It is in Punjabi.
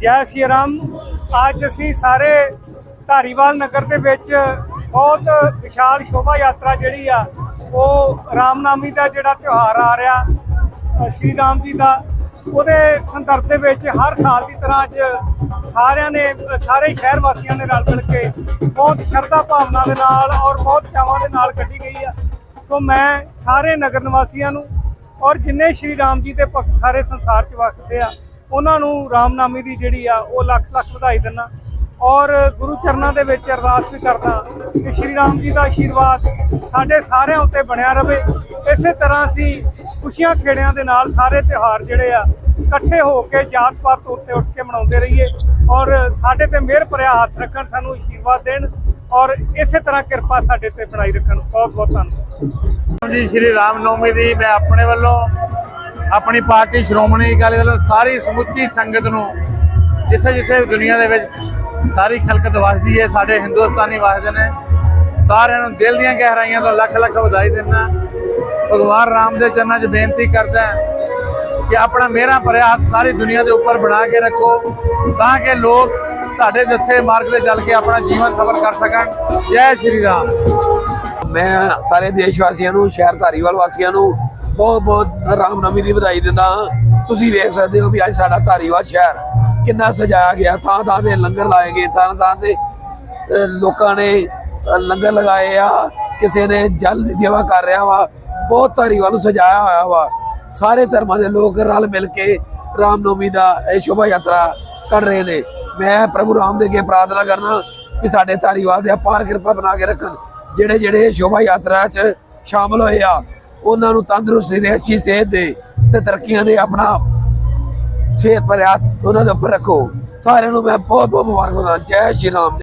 ਜੈ ਸ਼੍ਰੀ ਰਾਮ। ਅੱਜ ਅਸੀਂ ਸਾਰੇ ਧਾਰੀਵਾਲ ਨਗਰ ਦੇ ਵਿੱਚ ਬਹੁਤ ਵਿਸ਼ਾਲ ਸ਼ੋਭਾ ਯਾਤਰਾ ਜਿਹੜੀ ਆ, ਉਹ ਰਾਮਨਾਮੀ ਦਾ ਜਿਹੜਾ ਤਿਉਹਾਰ ਆ ਰਿਹਾ ਸ਼੍ਰੀ ਰਾਮ ਜੀ ਦਾ। ਉਹਦੇ ਸੰਦਰਭ ਦੇ ਵਿੱਚ ਹਰ ਸਾਲ ਦੀ ਤਰ੍ਹਾਂ ਅੱਜ ਸਾਰਿਆਂ ਨੇ ਸਾਰੇ ਸ਼ਹਿਰ ਵਾਸੀਆਂ ਨੇ ਰਲ ਮਿਲ ਕੇ ਬਹੁਤ ਸ਼ਰਧਾ ਭਾਵਨਾ ਦੇ ਨਾਲ ਔਰ ਬਹੁਤ ਚਾਵਾਂ ਦੇ ਨਾਲ ਕੱਢੀ ਗਈ ਆ। ਸੋ ਮੈਂ ਸਾਰੇ ਨਗਰ ਨਿਵਾਸੀਆਂ ਨੂੰ ਔਰ ਜਿੰਨੇ ਸ਼੍ਰੀ ਰਾਮ ਜੀ ਦੇ ਭਗਤ ਸਾਰੇ ਸੰਸਾਰ 'ਚ ਵਸਦੇ ਆ ਉਹਨਾਂ ਨੂੰ ਰਾਮਨਾਮੀ ਦੀ ਜਿਹੜੀ ਆ, ਉਹ ਲੱਖ ਲੱਖ ਵਧਾਈ ਦਿੰਦਾ। ਔਰ ਗੁਰੂ ਚਰਨਾਂ ਦੇ ਵਿੱਚ ਅਰਦਾਸ ਵੀ ਕਰਦਾ ਕਿ ਸ਼੍ਰੀ ਰਾਮ ਜੀ ਦਾ ਆਸ਼ੀਰਵਾਦ ਸਾਡੇ ਸਾਰਿਆਂ ਉੱਤੇ ਬਣਿਆ ਰਵੇ। ਇਸੇ ਤਰ੍ਹਾਂ ਅਸੀਂ ਖੁਸ਼ੀਆਂ ਖੇੜਿਆਂ ਦੇ ਨਾਲ ਸਾਰੇ ਤਿਉਹਾਰ ਜਿਹੜੇ ਆ, ਇਕੱਠੇ ਹੋ ਕੇ ਜਾਤ ਪਾਤ ਤੋਂ ਉੱਤੇ ਉੱਠ ਕੇ ਮਨਾਉਂਦੇ ਰਹੀਏ। ਔਰ ਸਾਡੇ ਤੇ ਮਿਹਰ ਭਰਿਆ ਹੱਥ ਰੱਖਣ, ਸਾਨੂੰ ਆਸ਼ੀਰਵਾਦ ਦੇਣ। ਔਰ ਇਸੇ ਤਰ੍ਹਾਂ ਕਿਰਪਾ ਸਾਡੇ ਤੇ ਬਣਾਈ ਰੱਖਣ। ਬਹੁਤ ਬਹੁਤ ਧੰਨਵਾਦ। ਜੀ, ਸ਼੍ਰੀ ਰਾਮ ਨੌਮੀ ਦੀ ਮੈਂ ਆਪਣੇ ਵੱਲੋਂ ਆਪਣੀ ਪਾਰਟੀ ਸ਼੍ਰੋਮਣੀ ਅਕਾਲੀ ਦਲ ਸਾਰੀ ਸਮੁੱਚੀ ਸੰਗਤ ਨੂੰ, ਜਿੱਥੇ ਜਿੱਥੇ ਦੁਨੀਆ ਦੇ ਵਿੱਚ ਸਾਰੀ ਖਲਕਤ ਵਸਦੀ ਹੈ, ਸਾਡੇ ਹਿੰਦੁਸਤਾਨੀ ਵਸਦੇ ਨੇ, ਸਾਰਿਆਂ ਨੂੰ ਦਿਲ ਦੀਆਂ ਗਹਿਰਾਈਆਂ ਤੋਂ ਲੱਖ ਲੱਖ ਵਧਾਈ ਦਿੰਦਾ। ਭਗਵਾਨ ਰਾਮ ਦੇ ਚਰਨਾਂ 'ਚ ਬੇਨਤੀ ਕਰਦਾ ਕਿ ਆਪਣਾ ਮੇਰਾ ਭਰਿਆ ਹੱਥ ਸਾਰੀ ਦੁਨੀਆ ਦੇ ਉੱਪਰ ਬਣਾ ਕੇ ਰੱਖੋ, ਤਾਂ ਕਿ ਲੋਕ ਤੁਹਾਡੇ ਜੱਥੇ ਮਾਰਗ ਤੇ ਚੱਲ ਕੇ ਆਪਣਾ ਜੀਵਨ ਸਫਲ ਕਰ ਸਕਣ। ਜੈ ਸ਼੍ਰੀ ਰਾਮ। ਮੈਂ ਸਾਰੇ ਦੇਸ਼ ਵਾਸੀਆਂ ਨੂੰ, ਸ਼ਹਿਰ ਧਾਰੀਵਾਲ ਵਾਸੀਆਂ ਨੂੰ ਬਹੁਤ ਬਹੁਤ ਰਾਮਨਵਮੀ ਦੀ ਵਧਾਈ ਦਿੰਦਾ ਹਾਂ। ਤੁਸੀਂ ਵੇਖ ਸਕਦੇ ਹੋ ਵੀ ਅੱਜ ਸਾਡਾ ਧਾਰੀਵਾਲ ਸ਼ਹਿਰ ਕਿੰਨਾ ਸਜਾਇਆ ਗਿਆ। ਥਾਂ ਥਾਂ ਤੇ ਲੰਗਰ ਲਾਏ ਗਏ, ਥਾਂ ਥਾਂ ਤੇ ਲੋਕਾਂ ਨੇ ਲੰਗਰ ਲਗਾਏ ਆ, ਕਿਸੇ ਨੇ ਜਲ ਦੀ ਸੇਵਾ ਕਰ ਰਿਹਾ ਵਾ। ਬਹੁਤ ਧਾਰੀਵਾਲ ਨੂੰ ਸਜਾਇਆ ਹੋਇਆ ਵਾ। ਸਾਰੇ ਧਰਮਾਂ ਦੇ ਲੋਕ ਰਲ ਮਿਲ ਕੇ ਰਾਮਨਵਮੀ ਦਾ ਇਹ ਸ਼ੋਭਾ ਯਾਤਰਾ ਕਰ ਰਹੇ ਨੇ। ਮੈਂ ਪ੍ਰਭੂ ਰਾਮ ਦੇ ਅੱਗੇ ਪ੍ਰਾਰਥਨਾ ਕਰਨਾ ਕਿ ਸਾਡੇ ਧਾਰੀਵਾਲ ਦੇ ਅਪਾਰ ਕਿਰਪਾ ਬਣਾ ਕੇ ਰੱਖਣ ਜਿਹੜੇ ਜਿਹੜੇ ਸ਼ੋਭਾ ਯਾਤਰਾ 'ਚ ਸ਼ਾਮਲ ਹੋਏ ਆ। ਉਹਨਾਂ ਨੂੰ ਤੰਦਰੁਸਤੀ ਦੇ ਅੱਛੀ ਸਿਹਤ ਦੇ ਤੇ ਤਰੱਕੀਆਂ ਦੇ ਆਪਣਾ ਸਿਹਤ ਭਰਿਆ ਉਹਨਾਂ ਦੇ ਉੱਪਰ ਰੱਖੋ। ਸਾਰਿਆਂ ਨੂੰ ਮੈਂ ਬਹੁਤ ਬਹੁਤ ਮੁਬਾਰਕਬਾਦ ਜੈ ਸ਼੍ਰੀ ਰਾਮ।